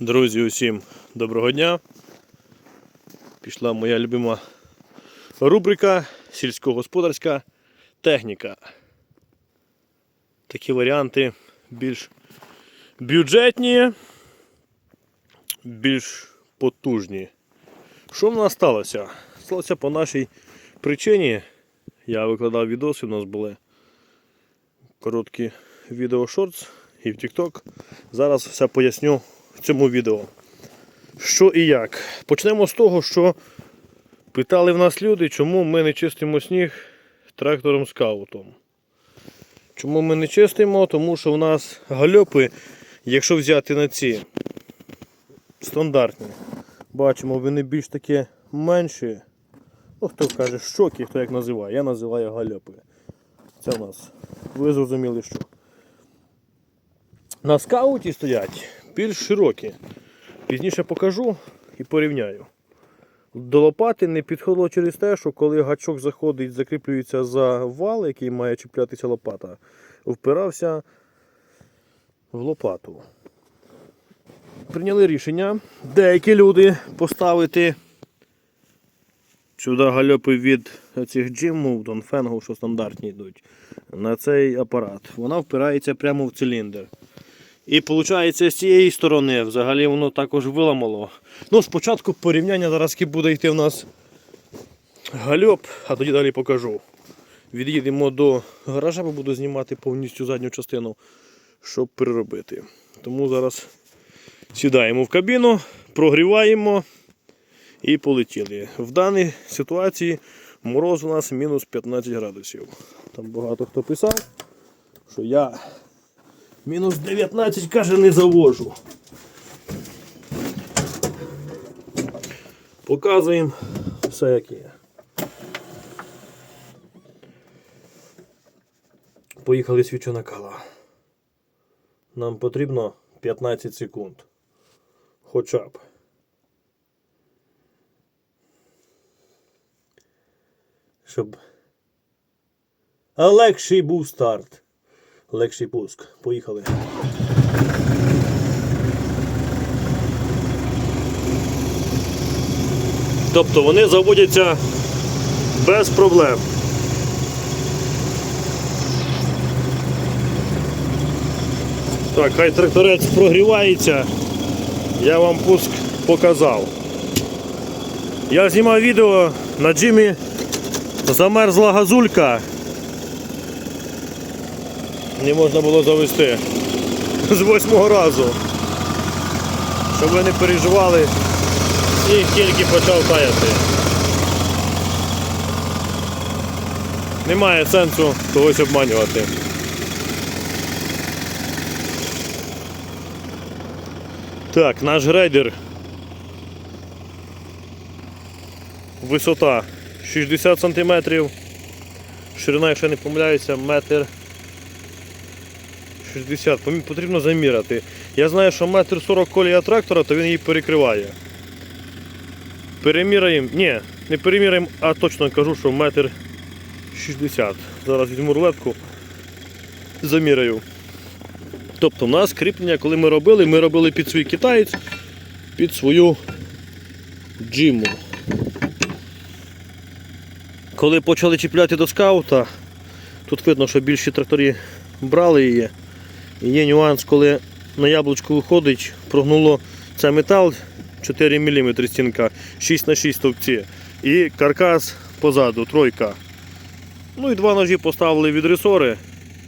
Друзі, усім доброго дня. Пішла моя любима рубрика сільськогосподарська техніка. Такі варіанти більш бюджетні, більш потужні. Що в нас сталося? Сталося по нашій причині. Я викладав відоси, у нас були короткі відео шортс і в TikTok. Зараз все поясню в цьому відео. Що і як. Почнемо з того, що питали в нас люди, чому ми не чистимо сніг трактором скаутом. Чому ми не чистимо? Тому що в нас гальопи, якщо взяти на ці стандартні, бачимо, вони більш такі менші. Ну, хто каже щоки, хто як називає. Я називаю гальопи. Це в нас. Ви зрозуміли, що. На скауті стоять більш широкі. Пізніше покажу і порівняю. До лопати не підходило через те, що коли гачок заходить, закріплюється за вал, який має чіплятися лопата, впирався в лопату. Прийняли рішення деякі люди поставити сюди гальопи від цих Jim Dongfeng, що стандартні йдуть, на цей апарат. Вона впирається прямо в циліндр. І виходить, з цієї сторони взагалі воно також виламало. Ну, спочатку порівняння зараз буде йти в нас гальоп, а тоді далі покажу. Від'їдемо до гаража, бо буду знімати повністю задню частину, щоб переробити. Тому зараз сідаємо в кабіну, прогріваємо і полетіли. В даній ситуації мороз у нас мінус 15 градусів. Там багато хто писав, що я Мінус 19, каже, не завожу. Показуємо все як є. Поїхали свічу накала. Нам потрібно 15 секунд. Хоча б. Щоб а легший був старт легший пуск. Поїхали. Тобто вони заводяться без проблем. Так, хай тракторець прогрівається. Я вам пуск показав. Я знімав відео на джимі замерзла газулька не можна було завести з восьмого разу. Щоб ви не переживали, сніг тільки почав таяти. Немає сенсу когось обманювати. Так, наш грейдер. Висота 60 см, ширина, якщо не помиляюся, метр 60, потрібно заміряти. Я знаю, що метр 40 колія трактора, то він її перекриває. Переміряємо. Ні, не переміряємо, а точно кажу, що метр 60. Зараз візьму рулетку, заміряю. Тобто у нас кріплення, коли ми робили, ми робили під свій китаєць, під свою джиму. Коли почали чіпляти до скаута, тут видно, що більші тракторі брали її. Є нюанс, коли на яблучку виходить, прогнуло це метал 4 мм стінка, 6 на 6 стовпці. І каркас позаду, тройка. Ну і два ножі поставили від ресори.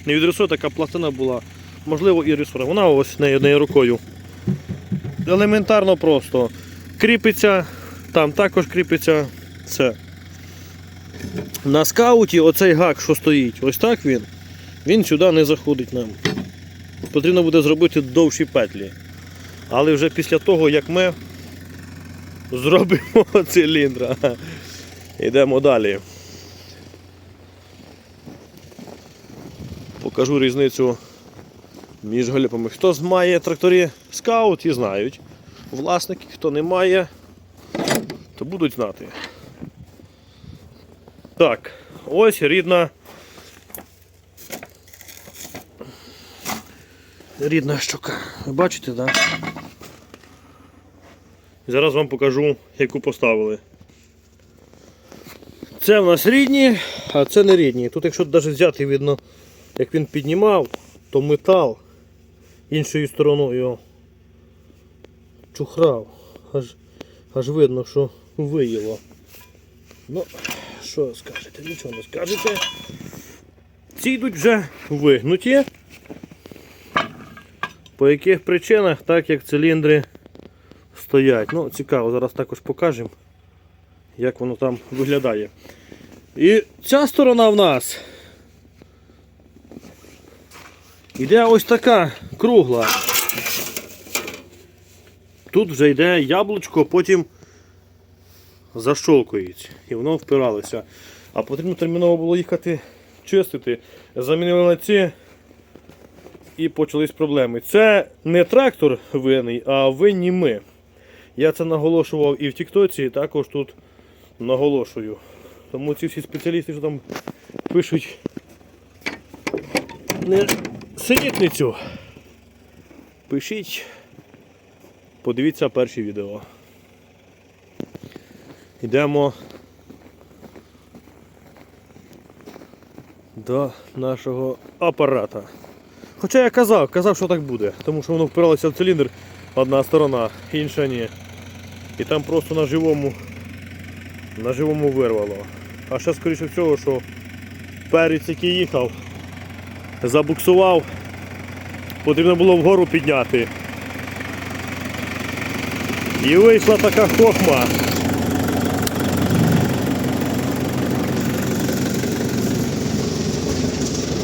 Не від ресори, така пластина була. Можливо і ресора. Вона ось не однією рукою. Елементарно просто. Кріпиться, там також кріпиться. Це. На скауті оцей гак, що стоїть, ось так він, він сюди не заходить нам потрібно буде зробити довші петлі. Але вже після того, як ми зробимо циліндра, йдемо далі. Покажу різницю між галіпами. Хто має тракторі скаут, ті знають. Власники, хто не має, то будуть знати. Так, ось рідна рідна щука. Ви бачите, так? Да? Зараз вам покажу, яку поставили. Це в нас рідні, а це не рідні. Тут, якщо навіть взяти, видно, як він піднімав, то метал іншою стороною чухрав. Аж, аж видно, що виїло. Ну, що скажете? Нічого не скажете. Ці йдуть вже вигнуті. По яких причинах, так як циліндри стоять. Ну, цікаво, зараз також покажемо, як воно там виглядає. І ця сторона в нас іде ось така кругла. Тут вже йде яблучко, потім защолкується. І воно впиралося. А потрібно терміново було їхати чистити. Замінили ці і почались проблеми. Це не трактор винний, а винні ми. Я це наголошував і в Тіктоці, і також тут наголошую. Тому ці всі спеціалісти, що там пишуть не синітницю. Пишіть, подивіться перші відео. Йдемо до нашого апарата. Хоча я казав, казав, що так буде, тому що воно впиралося в циліндр одна сторона, інша ні. І там просто на живому, на живому вирвало. А ще скоріше всього, що перець, який їхав, забуксував, потрібно було вгору підняти. І вийшла така хохма.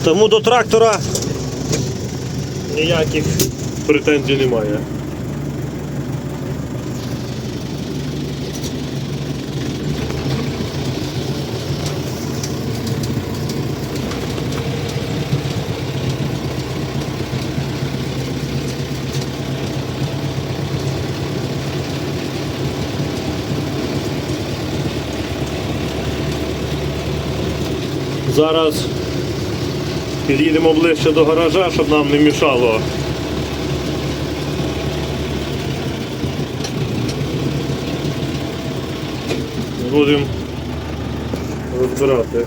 Тому до трактора ніяких претензій немає. Зараз під'їдемо ближче до гаража, щоб нам не мішало. Будемо розбирати.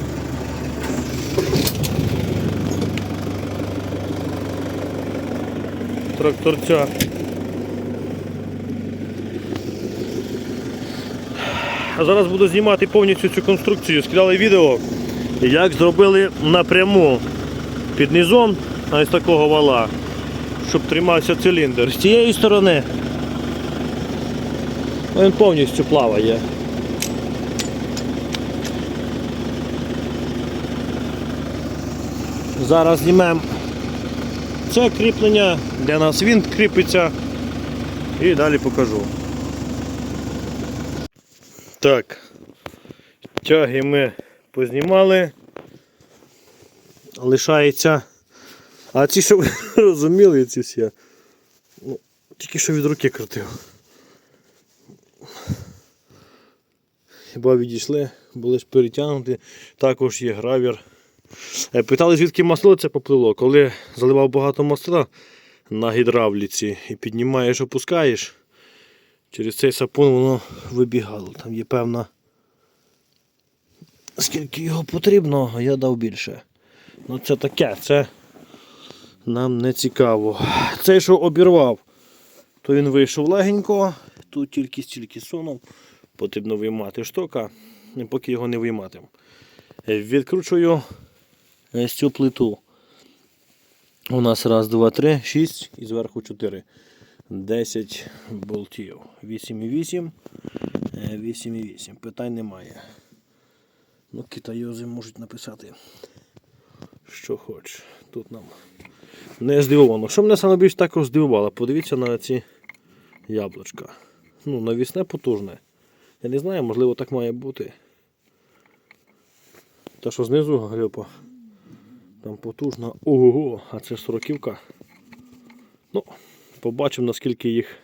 Тракторця. А зараз буду знімати повністю цю конструкцію. Скидали відео, як зробили напряму під низом ось такого вала, щоб тримався циліндр. З цієї сторони він повністю плаває. Зараз знімемо це кріплення, де нас він кріпиться і далі покажу. Так, тяги ми познімали. Лишається. А ці, що ви розуміли, ці всі. Ну, тільки що від руки крутив. Хіба відійшли, були ж перетягнуті, також є гравір. Е, Питали, звідки масло це поплило. Коли заливав багато масла на гідравліці і піднімаєш, опускаєш, через цей сапун воно вибігало. Там є певна, скільки його потрібно, я дав більше. Ну це таке, це нам не цікаво. Цей, що обірвав, то він вийшов легенько, тут тільки стільки сунув, потрібно виймати штока, поки його не вийматиму. Відкручую ось цю плиту. У нас раз, два, три, шість і зверху чотири. 10 болтів. 8,8. 8,8. Питань немає. Ну, китайози можуть написати, що хоч. Тут нам не здивовано. Що мене саме більш також здивувало, подивіться на ці яблучка. Ну, навісне потужне. Я не знаю, можливо так має бути. Та що знизу глюпа. Там потужна. Ого, а це сороківка. Ну, побачимо наскільки їх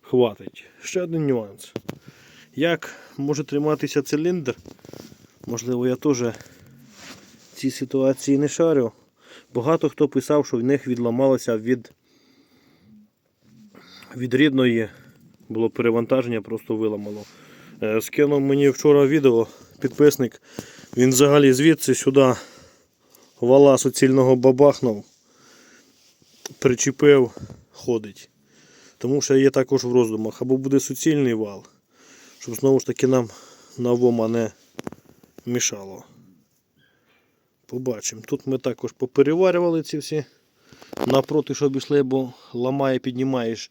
хватить. Ще один нюанс. Як може триматися циліндр? Можливо, я теж цій ситуації не шарю. Багато хто писав, що в них відламалося від, від рідної Було перевантаження, просто виламало. Е, Скинув мені вчора відео підписник. Він взагалі звідси сюди вала суцільного бабахнув, причепив, ходить. Тому що є також в роздумах. Або буде суцільний вал, щоб знову ж таки нам на вома не мішало. Побачимо. Тут ми також попереварювали ці всі напроти, щоб йшли, бо ламає, піднімаєш.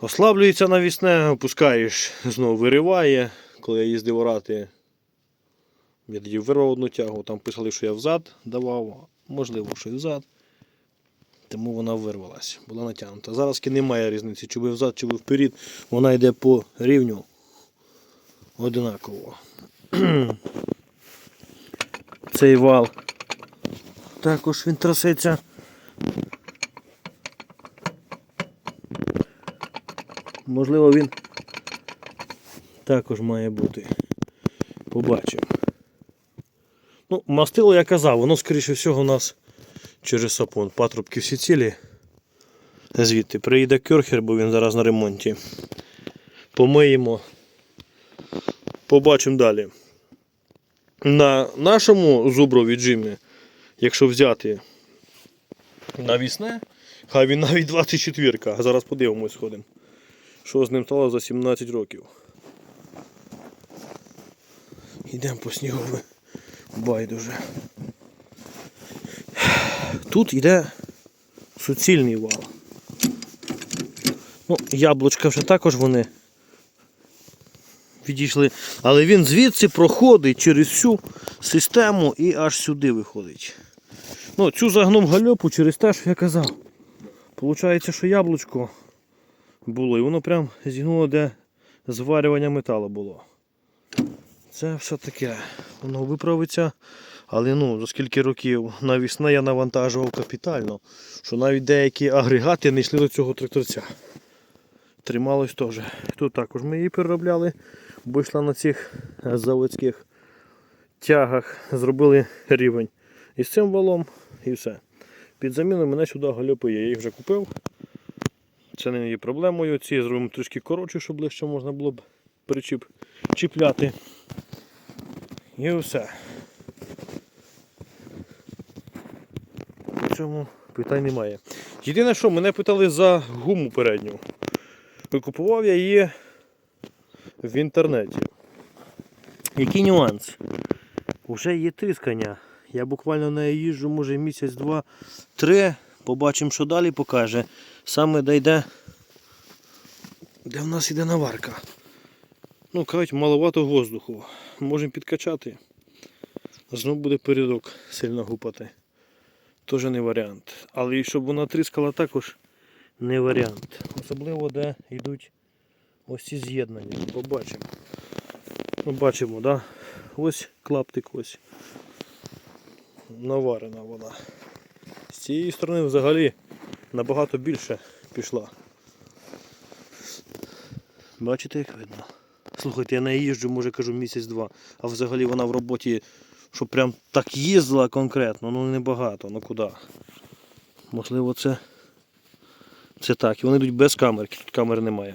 Ослаблюється навісне, опускаєш, знову вириває. Коли я їздив орати, я тоді вирвав одну тягу, там писали, що я взад давав, можливо, що і взад. Тому вона вирвалась, була натягнута. Зараз немає різниці, чи ви взад, чи ви вперед, вона йде по рівню одинаково. Цей вал. Також він трасеться. Можливо, він також має бути. Побачимо. Ну, мастило я казав, воно, скоріше всього, у нас через сапон. Патрубки всі цілі. Звідти приїде кюрхер, бо він зараз на ремонті. Помиємо. Побачимо далі. На нашому зуброві джимі, якщо взяти навісне, хай він навіть 24, а зараз подивимось ходимо. Що з ним стало за 17 років. Йдемо по снігові. Байдуже. Тут йде суцільний вал. Ну, яблучка вже також вони відійшли. Але він звідси проходить через всю систему і аж сюди виходить. Ну, цю загнув гальопу через те, що я казав. Получається, що яблучко було, і воно прям зігнуло, де зварювання металу було. Це все таке. Воно виправиться. Але ну, за скільки років навісна я навантажував капітально, що навіть деякі агрегати не йшли до цього тракторця. Трималось теж. Тут також ми її переробляли, бо йшла на цих заводських тягах, зробили рівень. І з цим валом і все. Під заміну мене сюди гальопи. Я їх вже купив. Це не є проблемою. Ці зробимо трішки коротше, щоб легше можна було б причіп чіпляти. І все. По цьому питань немає. Єдине, що мене питали за гуму передню. Викупував я її в інтернеті. Який нюанс? Уже є тріскання. Я буквально на неї їжджу, може місяць, два, три. Побачимо, що далі покаже. Саме де йде, де в нас йде наварка. Ну, кажуть, маловато воздуху. Можемо підкачати. Знову буде передок сильно гупати. Теж не варіант. Але і щоб вона тріскала також не варіант. Особливо де йдуть ось ці з'єднання. Побачимо. Ну, бачимо, да? Ось клаптик ось. Наварена вона. З цієї сторони взагалі набагато більше пішла. Бачите, як видно? Слухайте, я неї їжджу, може кажу, місяць-два. А взагалі вона в роботі, щоб прям так їздила конкретно, ну небагато, ну куди. Можливо, це. Це так. І вони йдуть без камерки, тут камер немає.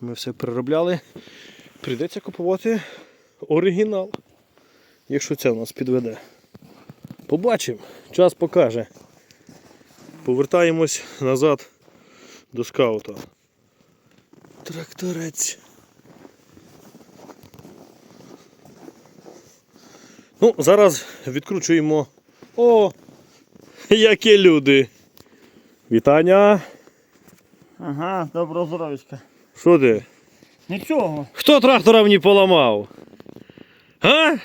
Ми все переробляли. Прийдеться купувати оригінал. Якщо це в нас підведе. Побачимо, час покаже. Повертаємось назад до скаута. Тракторець. Ну, зараз відкручуємо. О! Які люди! Вітання! Ага, доброго здоров'ячка. Що ти? Нічого. Хто трактора мені поламав? А?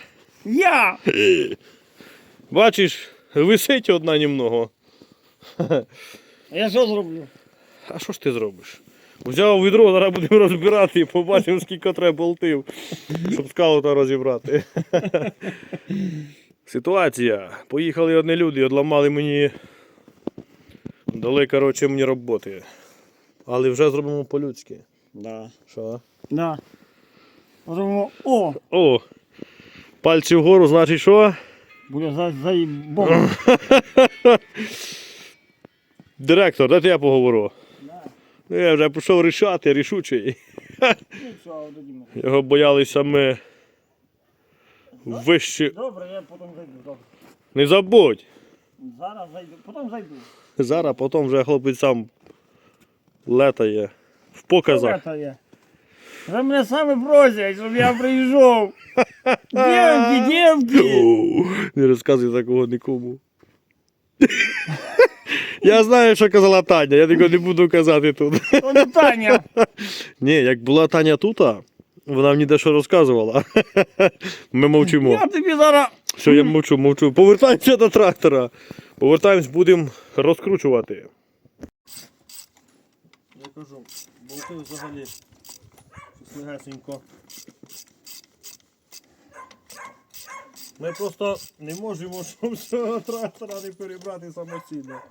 Я! Бачиш, висить одна німного. А я що зроблю? А що ж ти зробиш? Взяв відро, зараз будемо розбирати і побачимо, скільки треба болтів, щоб скаута розібрати. Ситуація. Поїхали одні люди, одламали мені. Дали, коротше, мені роботи. Але вже зробимо по-людськи. Да. Що? Да. Зробимо. О! О! Пальці вгору, значить що? Буде за, заїбом. Директор, дайте я поговорю. Да. Ну, Я вже пішов рішати, рішучий. Його боялися ми вище. Добре, я потім зайду. Добре. Не забудь. Зараз зайду, потім зайду. Зараз, потім вже хлопець сам летає в показах. Ви мене саме просять, щоб я прийшов. Дівки, дівки. Не розказуй такого нікому. Я знаю, що казала Таня, я такого не буду казати тут. То не Таня. Ні, як була Таня тут, вона мені дещо розказувала. Ми мовчимо. Я тобі зараз. Все, я мовчу, мовчу. Повертаємося до трактора. Повертаємось, будемо розкручувати. Я кажу, болти взагалі щось легесенько. Ми просто не можемо щоб цього трактора не перебрати самостійно.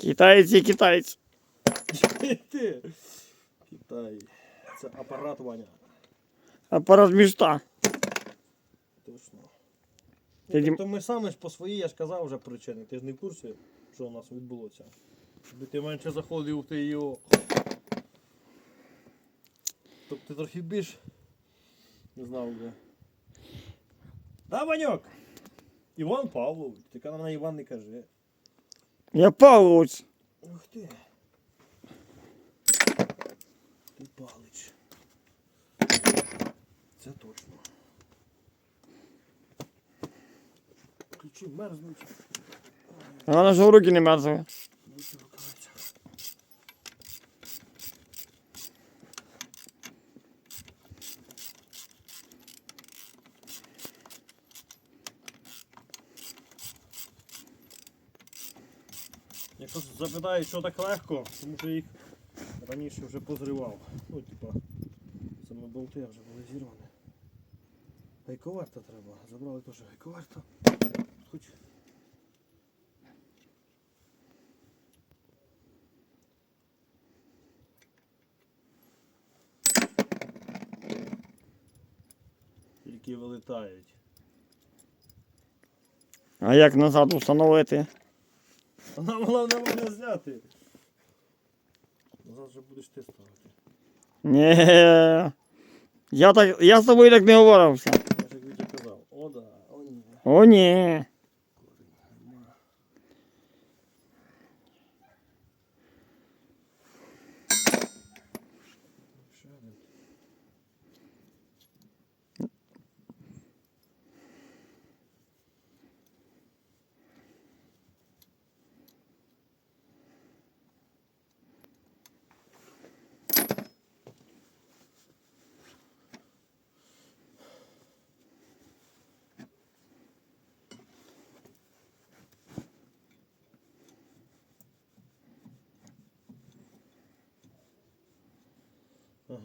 Китайці, китайці. Китай. Це апарат Ваня. Апарат міста. Точно. Тобто ми самі ж по своїй, я ж казав вже причини. Ти ж не в курсі, що у нас відбулося. Якби ти менше заходив, ти його. Тобто ти трохи більш не знав би. Да, Ваньок! Іван Павлович, ти на Іван не кажи. Я Павлович. Ух ти. Ти палич. Це точно. Ключі мерзнуть. Вона ж в руки не мерзла. Якщо що так легко, тому що їх раніше вже позривав. Ну, типа, саме болти вже були зірвані. Гайковарта треба. Забрали теж гайковарта. Хоч тільки вилетають. А як назад встановити? Вона могла на мене зняти. Назад вже будеш ти ставити. Ні. Я так. Я з тобою так не говорився. Я ж як Вітя казав. О, да, о ні. О, ні.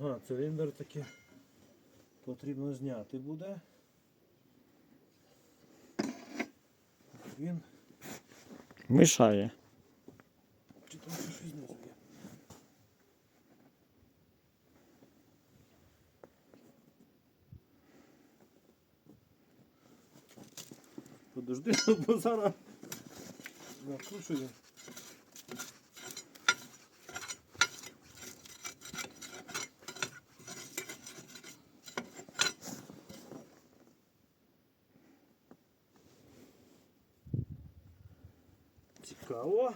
Ага, циліндр таки потрібно зняти буде. Він. Мішає. Чи там щось знизу є? Подожди, бо зараз накручую. Цікаво.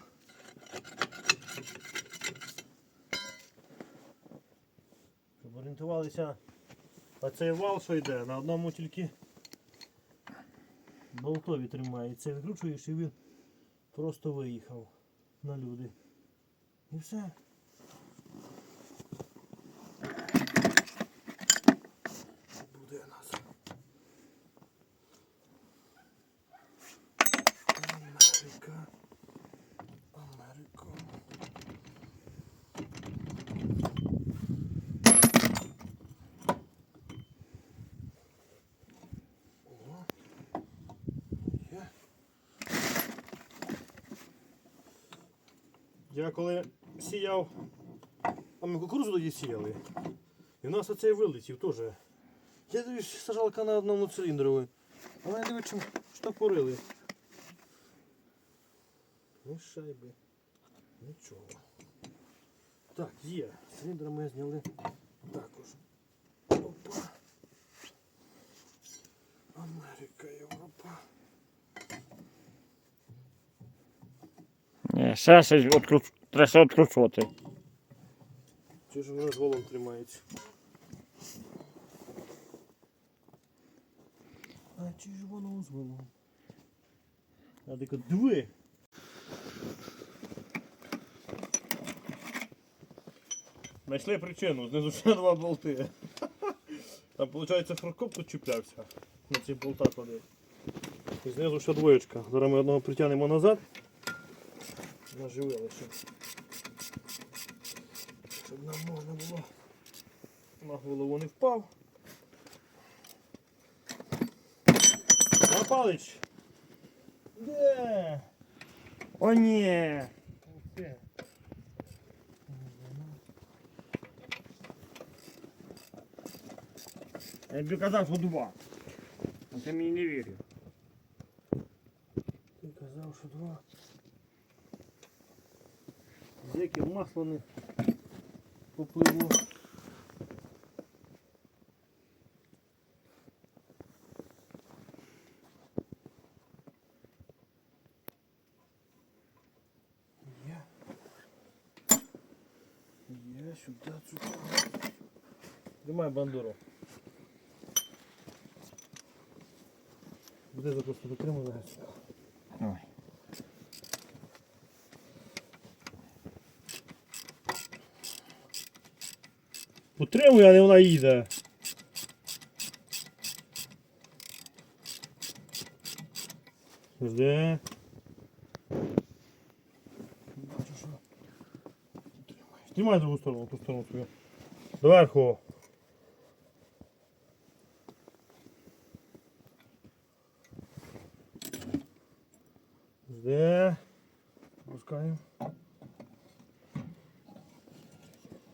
Щоб орієнтувалися. А цей вал, що йде, на одному тільки болтові тримається. Відкручуєш і він просто виїхав на люди. І все. Я коли сіяв, а ми кукурузу тоді сіяли. І в нас оцей вилетів теж. Я дивлюсь, сажалка на одному циліндрові. Але я дивлюсь, що штопорили. Ні шайби. Нічого. Так, є. Циліндр ми зняли також. Опа. Америка, Європа. Ні, ще щось відкруч... треба відкручувати. Чи ж воно з голом тримається? А чи ж воно з голом? А тако диви. Знайшли причину, знизу ще два болти. Там, виходить, фракоп тут чіплявся. На ці болта ходив. І знизу ще двоєчка. Зараз ми одного притягнемо назад. Наживили ще. Щоб нам можна було на голову не впав. Напалич! Де? О, ні. Де? Я тобі казав, що два. А ти мені не вірив. Ти казав, що два. Яке масло не попливло. Є. Є, сюди, сюди. Тримай бандуру. Буде за просто дотримай Утримує, а не вона їде. Жде. Бачу, що. Тримай. Тримай другу сторону, ту сторону свою. Доверху. Жде. Пускаємо.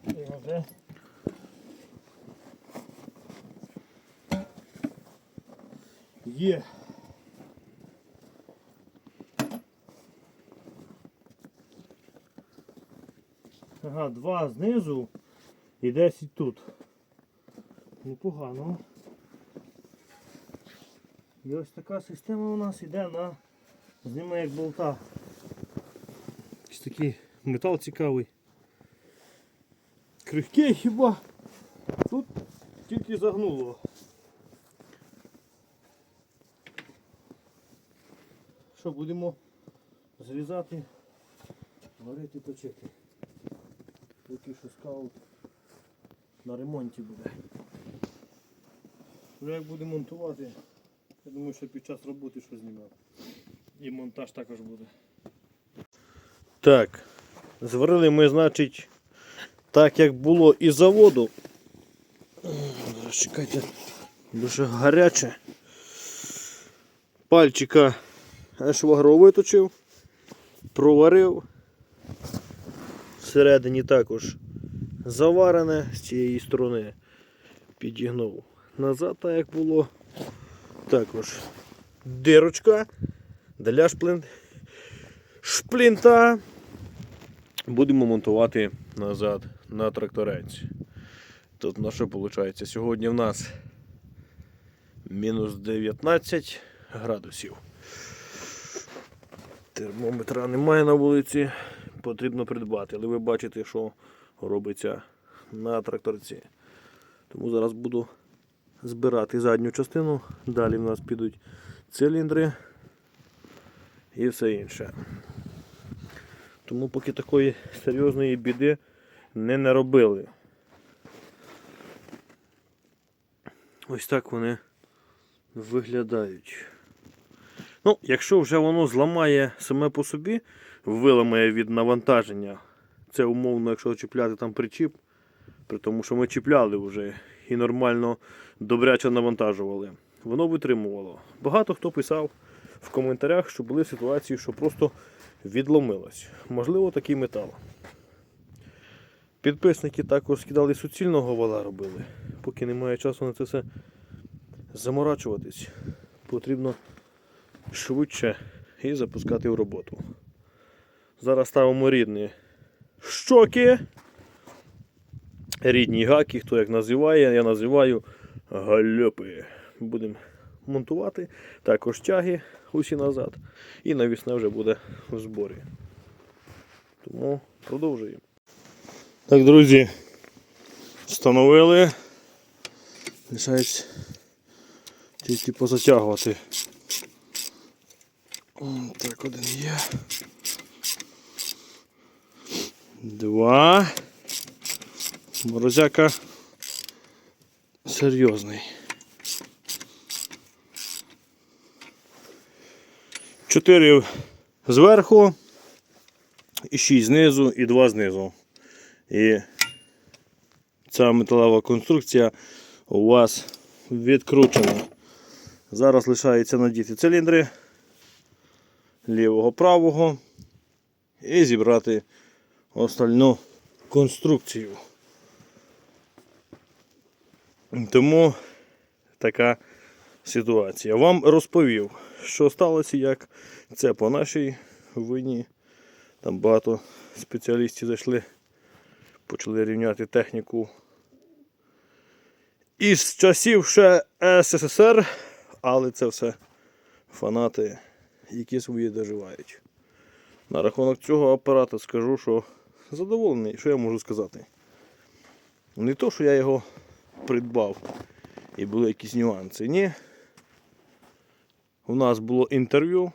Його Є. Ага, два знизу і 10 тут. Непогано. І ось така система у нас йде на зніме як болта. Ось такий метал цікавий. Крихкий хіба. Тут тільки загнуло. Що, будемо зрізати, варити, точити. Поки що скаут на ремонті буде. Вже як буде монтувати, я думаю, що під час роботи що знімав. І монтаж також буде. Так, зварили ми, значить, так як було і заводу. Чекайте, дуже гаряче. Пальчика швагро виточив, проварив. Всередині також заварене з цієї сторони. Підігнув назад, так як було. Також дирочка для шплин... шплінта. Будемо монтувати назад на тракторець. Тут на що виходить? Сьогодні в нас мінус 19 градусів. Термометра немає на вулиці, потрібно придбати. Але ви бачите, що робиться на тракторці. Тому зараз буду збирати задню частину. Далі в нас підуть циліндри і все інше. Тому поки такої серйозної біди не наробили. Ось так вони виглядають. Ну, якщо вже воно зламає саме по собі, виламає від навантаження, це умовно, якщо чіпляти там причіп, при тому, що ми чіпляли вже і нормально добряче навантажували, воно витримувало. Багато хто писав в коментарях, що були ситуації, що просто відломилось. Можливо, такий метал. Підписники також скидали суцільного вала робили. Поки немає часу на це все заморачуватись, потрібно швидше і запускати в роботу. Зараз ставимо рідні щоки. Рідні гаки, хто як називає, я називаю гальопи. Будемо монтувати. Також тяги усі назад. І навісне вже буде в зборі. Тому продовжуємо. Так, друзі, встановили. Лишається тільки позатягувати. Так, один є. Два. Морозяка серйозний. Чотири зверху, і шість знизу, і два знизу. І ця металева конструкція у вас відкручена. Зараз лишається надіти циліндри лівого правого і зібрати остальну конструкцію. Тому така ситуація. Вам розповів, що сталося, як це по нашій вині. Там багато спеціалістів зайшли, почали рівняти техніку. Із часів ще СССР, але це все фанати, які свої доживають. На рахунок цього апарата скажу, що задоволений, що я можу сказати. Не то, що я його придбав і були якісь нюанси. Ні. У нас було інтерв'ю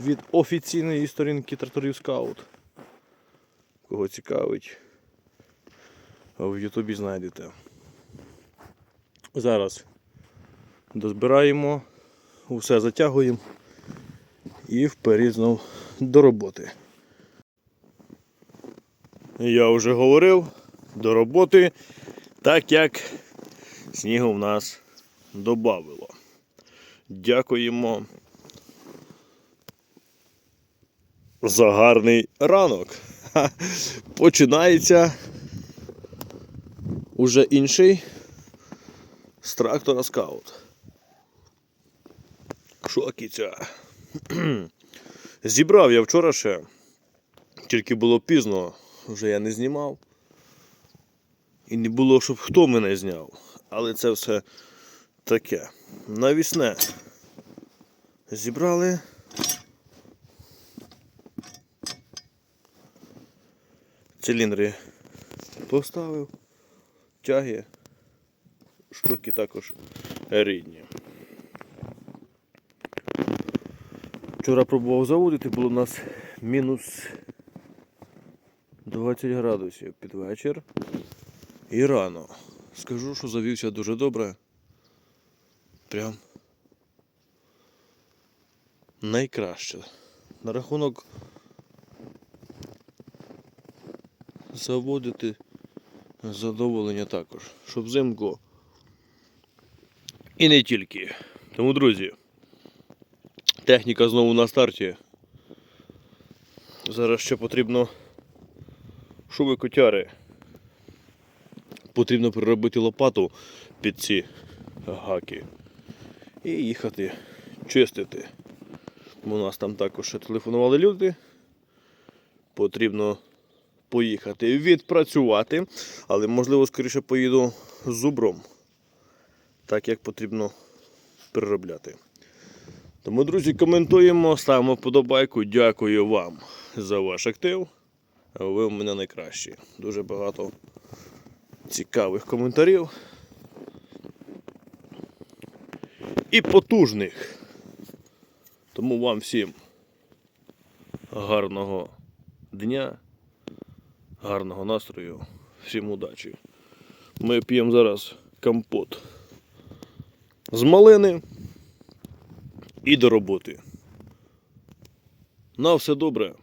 від офіційної сторінки тракторів Скаут. Кого цікавить, в Ютубі знайдете. Зараз дозбираємо, все затягуємо і вперед знов до роботи. Я вже говорив до роботи, так як снігу в нас додавило. Дякуємо за гарний ранок. Починається уже інший з трактора скаут. Шокіця. Зібрав я вчора ще, тільки було пізно, вже я не знімав. І не було, щоб хто мене зняв. Але це все таке. Навісне. Зібрали. Циліндри поставив. Тяги. Штуки також рідні. Вчора пробував заводити, було у нас мінус 20 градусів під вечір. І рано. Скажу, що завівся дуже добре. Прям найкраще. На рахунок заводити задоволення також. Щоб взимку. І не тільки. Тому, друзі, техніка знову на старті. Зараз ще потрібно шуби котяри. Потрібно переробити лопату під ці гаки і їхати чистити. У нас там також ще телефонували люди. Потрібно поїхати відпрацювати, але можливо скоріше поїду з зубром, так як потрібно переробляти. Тому, друзі, коментуємо, ставимо вподобайку. Дякую вам за ваш актив. Ви у мене найкращі. Дуже багато цікавих коментарів. І потужних. Тому вам всім гарного дня, гарного настрою, всім удачі. Ми п'ємо зараз компот з малини і до роботи. На все добре.